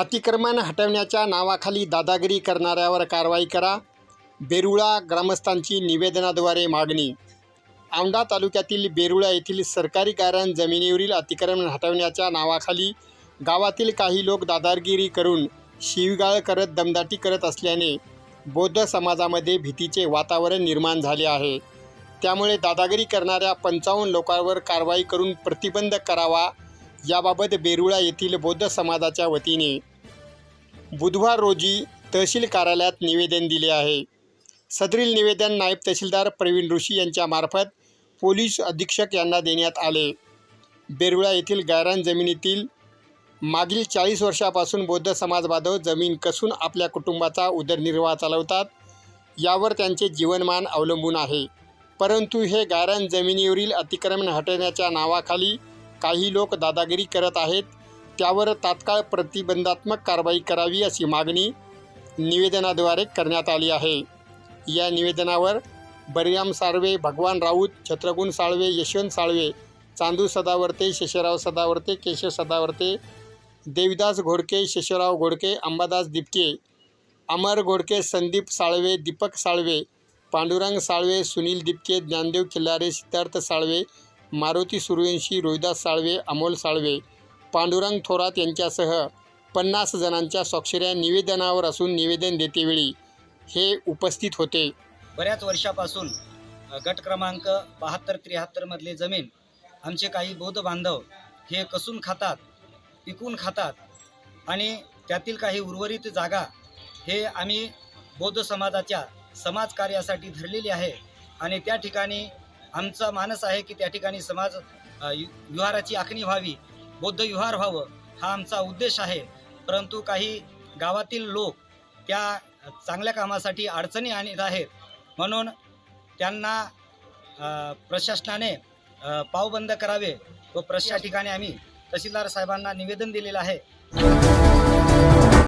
अतिक्रमण हटवण्याच्या नावाखाली दादागिरी करणाऱ्यावर कारवाई करा. बेरुळा ग्रामस्थांची निवेदनाद्वारे मागणी. औंढा तालुक्यातील बेरुळा येथील सरकारी कारण जमिनीवरील अतिक्रमण हटवण्याच्या नावाखाली गावातील काही लोक दादागिरी करून शिवीगाळ करत दमदाटी करत असल्याने बौद्ध समाजामध्ये भीतीचे वातावरण निर्माण झाले आहे. त्यामुळे दादागिरी करणाऱ्या पंचावन्न लोकांवर कारवाई करून प्रतिबंध करावा. याबाबत बेरुळा येथील बौद्ध समाजाच्या वतीने बुधवार रोजी तहसील कार्यालयात निवेदन दिले आहे. सदरील निवेदन नायब तहसीलदार प्रवीण ऋषी यांच्यामार्फत पोलीस अधीक्षक यांना देण्यात आले. बेरुळा येथील गायरान जमिनीतील मागील चाळीस वर्षापासून बौद्ध समाज बांधव जमीन कसून आपल्या कुटुंबाचा उदरनिर्वाह चालवतात यावर त्यांचे जीवनमान अवलंबून आहे. परंतु हे गायरान जमिनीवरील अतिक्रमण हटवण्याच्या नावाखाली काही लोक दादागिरी करत आहेत त्यावर तात्काळ प्रतिबंधात्मक कारवाई करावी अशी मागणी निवेदनाद्वारे करण्यात आली आहे. या निवेदनावर बरिराम साळवे भगवान राऊत छत्रगुण साळवे यशवंत साळवे चांदू सदावर्ते शशराव सदावर्ते केशव सदावर्ते देविदास घोडके शशराव घोडके अंबादास दिपके अमर घोडके संदीप साळवे दीपक साळवे पांडुरंग साळवे सुनील दिपके ज्ञानदेव खिल्लारे सिद्धार्थ साळवे मारुती सूर्यवंशी रोहिदास साळवे अमोल साळवे पांडुरंग थोरात यांच्यासह पन्नास जणांच्या स्वाक्षऱ्या निवेदनावर असून निवेदन देतेवेळी हे उपस्थित होते. बऱ्याच वर्षापासून गट क्रमांक बहात्तर त्र्याहत्तरमधले जमीन आमचे काही बौद्ध बांधव हे कसून खातात पिकून खातात आणि त्यातील काही उर्वरित जागा हे आम्ही बौद्ध समाजाच्या समाजकार्यासाठी धरलेली आहे आणि त्या ठिकाणी आमचा मानस आहे की त्या ठिकाणी समाज यु- विहाराची आखणी व्हावी बौद्ध विहार व्हावं हा आमचा उद्देश आहे. परंतु काही गावातील लोक त्या चांगल्या कामासाठी अडचणी आणत आहेत. म्हणून त्यांना प्रशासनाने पावबंद करावे व प्रशा ठिकाणी आम्ही तहसीलदार साहेबांना निवेदन दिलेलं आहे.